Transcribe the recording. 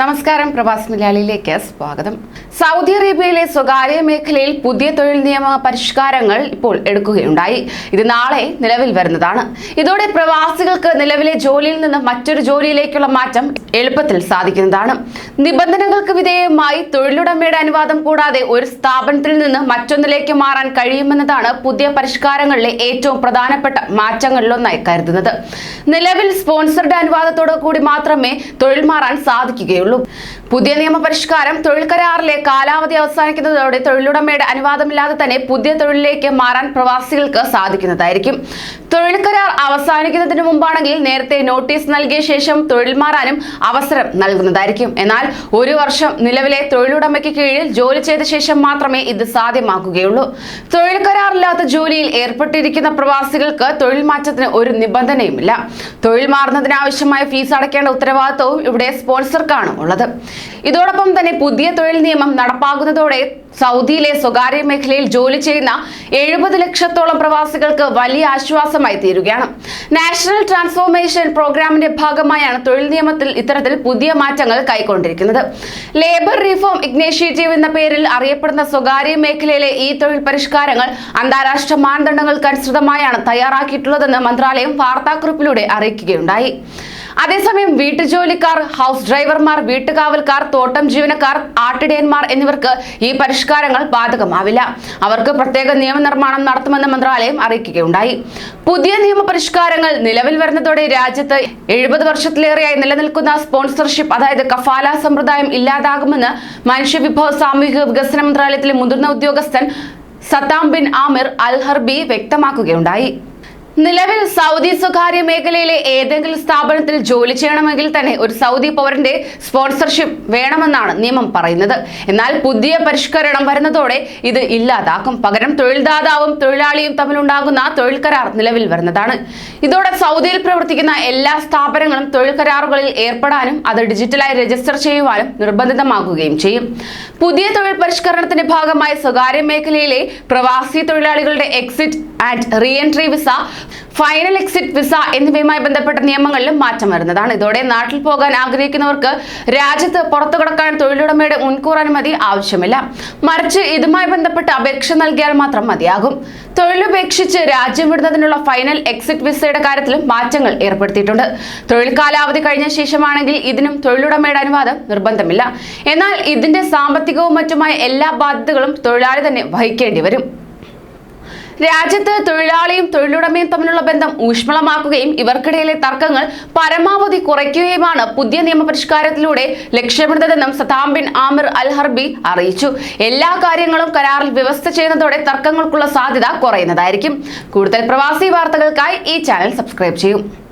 നമസ്കാരം പ്രവാസ് മലയാളിയിലേക്ക് സ്വാഗതം. സൗദി അറേബ്യയിലെ സ്വകാര്യ മേഖലയിൽ പുതിയ തൊഴിൽ നിയമ പരിഷ്കാരങ്ങൾ ഇപ്പോൾ എടുക്കുകയുണ്ടായി. ഇത് നാളെ നിലവിൽ വരുന്നതാണ്. ഇതോടെ പ്രവാസികൾക്ക് നിലവിലെ ജോലിയിൽ നിന്ന് മറ്റൊരു ജോലിയിലേക്കുള്ള മാറ്റം എളുപ്പത്തിൽ സാധിക്കുന്നതാണ്. നിബന്ധനകൾക്ക് വിധേയമായി തൊഴിലുടമയുടെ അനുവാദം കൂടാതെ ഒരു സ്ഥാപനത്തിൽ നിന്ന് മറ്റൊന്നിലേക്ക് മാറാൻ കഴിയുമെന്നതാണ് പുതിയ പരിഷ്കാരങ്ങളിലെ ഏറ്റവും പ്രധാനപ്പെട്ട മാറ്റങ്ങളിലൊന്നായി കരുതുന്നത്. നിലവിൽ സ്പോൺസറുടെ അനുവാദത്തോടു കൂടി മാത്രമേ തൊഴിൽ മാറാൻ സാധിക്കുകയുള്ളൂ. പുതിയ നിയമപരിഷ്കാരം തൊഴിൽ കരാറിലെ കാലാവധി അവസാനിക്കുന്നതോടെ തൊഴിലുടമയുടെ അനുവാദമില്ലാതെ തന്നെ പുതിയ തൊഴിലിലേക്ക് മാറാൻ പ്രവാസികൾക്ക് സാധിക്കുന്നതായിരിക്കും. തൊഴിൽ കരാർ അവസാനിക്കുന്നതിന് മുമ്പാണെങ്കിൽ നേരത്തെ നോട്ടീസ് നൽകിയ ശേഷം തൊഴിൽ മാറാനും അവസരം നൽകുന്നതായിരിക്കും. എന്നാൽ ഒരു വർഷം നിലവിലെ തൊഴിലുടമയ്ക്ക് കീഴിൽ ജോലി ചെയ്ത ശേഷം മാത്രമേ ഇത് സാധ്യമാക്കുകയുള്ളൂ. തൊഴിൽ കരാറില്ലാത്ത ജോലിയിൽ ഏർപ്പെട്ടിരിക്കുന്ന പ്രവാസികൾക്ക് തൊഴിൽ മാറ്റത്തിന് ഒരു നിബന്ധനയുമില്ല. തൊഴിൽ മാറുന്നതിനാവശ്യമായ ഫീസ് അടയ്ക്കേണ്ട ഉത്തരവാദിത്വവും ഇവിടെ സ്പോൺസർക്കാണ്. ഉള്ളത്. ഇതോടൊപ്പം തന്നെ പുതിയ തൊഴിൽ നിയമം നടപ്പാകുന്നതോടെ സൗദിയിലെ സ്വകാര്യ മേഖലയിൽ ജോലി ചെയ്യുന്ന എഴുപത് ലക്ഷത്തോളം പ്രവാസികൾക്ക് വലിയ ആശ്വാസമായി തീരുകയാണ്. നാഷണൽ ട്രാൻസ്ഫോർമേഷൻ പ്രോഗ്രാമിന്റെ ഭാഗമായാണ് തൊഴിൽ നിയമത്തിൽ ഇത്തരത്തിൽ പുതിയ മാറ്റങ്ങൾ കൈക്കൊണ്ടിരിക്കുന്നത്. ലേബർ റിഫോം ഇഗ്നേഷ്യേറ്റീവ് എന്ന പേരിൽ അറിയപ്പെടുന്ന സ്വകാര്യ മേഖലയിലെ ഈ തൊഴിൽ പരിഷ്കാരങ്ങൾ അന്താരാഷ്ട്ര മാനദണ്ഡങ്ങൾക്ക് അനുസൃതമായാണ് തയ്യാറാക്കിയിട്ടുള്ളതെന്ന് മന്ത്രാലയം വാർത്താക്കുറിപ്പിലൂടെ അറിയിക്കുകയുണ്ടായി. അതേസമയം വീട്ടുജോലിക്കാർ ഹൗസ് ഡ്രൈവർമാർ വീട്ടുകാവൽക്കാർ തോട്ടം ജീവനക്കാർ ആട്ടിടയന്മാർ എന്നിവർക്ക് ഈ പരിഷ്കാരങ്ങൾ ബാധകമാവില്ല. അവർക്ക് പ്രത്യേക നിയമനിർമ്മാണം നടത്തുമെന്ന് മന്ത്രാലയം അറിയിക്കുകയുണ്ടായി. പുതിയ നിയമ പരിഷ്കാരങ്ങൾ നിലവിൽ വരുന്നതോടെ രാജ്യത്ത് എഴുപത് വർഷത്തിലേറെയായി നിലനിൽക്കുന്ന സ്പോൺസർഷിപ്പ് അതായത് കഫാല സമ്പ്രദായം ഇല്ലാതാകുമെന്ന് മനുഷ്യവിഭവ സാമൂഹിക വികസന മന്ത്രാലയത്തിലെ മുതിർന്ന ഉദ്യോഗസ്ഥൻ സത്താം ബിൻ ആമിർ അൽഹർബി വ്യക്തമാക്കുകയുണ്ടായി. നിലവിൽ സൗദി സ്വകാര്യ മേഖലയിലെ ഏതെങ്കിലും സ്ഥാപനത്തിൽ ജോലി ചെയ്യണമെങ്കിൽ തന്നെ ഒരു സൗദി പൗരന്റെ സ്പോൺസർഷിപ്പ് വേണമെന്നാണ് നിയമം പറയുന്നത്. എന്നാൽ പുതിയ പരിഷ്കരണം വരുന്നതോടെ ഇത് ഇല്ലാതാക്കും. പകരം തൊഴിൽദാതാവും തൊഴിലാളിയും തമ്മിലുണ്ടാകുന്ന തൊഴിൽ കരാർ നിലവിൽ വരുന്നതാണ്. ഇതോടെ സൗദിയിൽ പ്രവർത്തിക്കുന്ന എല്ലാ സ്ഥാപനങ്ങളും തൊഴിൽ കരാറുകളിൽ ഏർപ്പെടാനും അത് ഡിജിറ്റലായി രജിസ്റ്റർ ചെയ്യുവാനും നിർബന്ധിതമാക്കുകയും ചെയ്യും. പുതിയ തൊഴിൽ പരിഷ്കരണത്തിന്റെ ഭാഗമായി സ്വകാര്യ മേഖലയിലെ പ്രവാസി തൊഴിലാളികളുടെ exit and re entry visa final exit visa എന്നിവയുമായി ബന്ധപ്പെട്ട നിയമങ്ങളിലും മാറ്റം വരുന്നതാണ്. ഇതോടെ നാട്ടിൽ പോകാൻ ആഗ്രഹിക്കുന്നവർക്ക് രാജ്യത്ത് പുറത്തു കടക്കാൻ തൊഴിലുടമയുടെ മുൻകൂർ അനുമതി ആവശ്യമില്ല. മറിച്ച് ഇതുമായി ബന്ധപ്പെട്ട് അപേക്ഷ നൽകിയാൽ മാത്രം മതിയാകും. തൊഴിലുപേക്ഷിച്ച് രാജ്യം വിടുന്നതിനുള്ള ഫൈനൽ എക്സിറ്റ് വിസയുടെ കാര്യത്തിലും മാറ്റങ്ങൾ ഏർപ്പെടുത്തിയിട്ടുണ്ട്. തൊഴിൽ കാലാവധി കഴിഞ്ഞ ശേഷമാണെങ്കിൽ ഇതിനും തൊഴിലുടമയുടെ അനുവാദം നിർബന്ധമില്ല. എന്നാൽ ഇതിന്റെ സാമ്പത്തികവും മറ്റുമായ എല്ലാ ബാധ്യതകളും തൊഴിലാളി തന്നെ വഹിക്കേണ്ടി വരും. രാജ്യത്ത് തൊഴിലാളിയും തൊഴിലുടമയും തമ്മിലുള്ള ബന്ധം ഊഷ്മളമാക്കുകയും ഇവർക്കിടയിലെ തർക്കങ്ങൾ പരമാവധി കുറയ്ക്കുകയുമാണ് പുതിയ നിയമപരിഷ്കാരത്തിലൂടെ ലക്ഷ്യമിടുന്നതെന്നും സതാം ബിൻ ആമിർ അൽ ഹർബി അറിയിച്ചു. എല്ലാ കാര്യങ്ങളും കരാറിൽ വ്യവസ്ഥ ചെയ്യുന്നതോടെ തർക്കങ്ങൾക്കുള്ള സാധ്യത കുറയുന്നതായിരിക്കും. കൂടുതൽ പ്രവാസി വാർത്തകൾക്കായി ഈ ചാനൽ സബ്സ്ക്രൈബ് ചെയ്യും.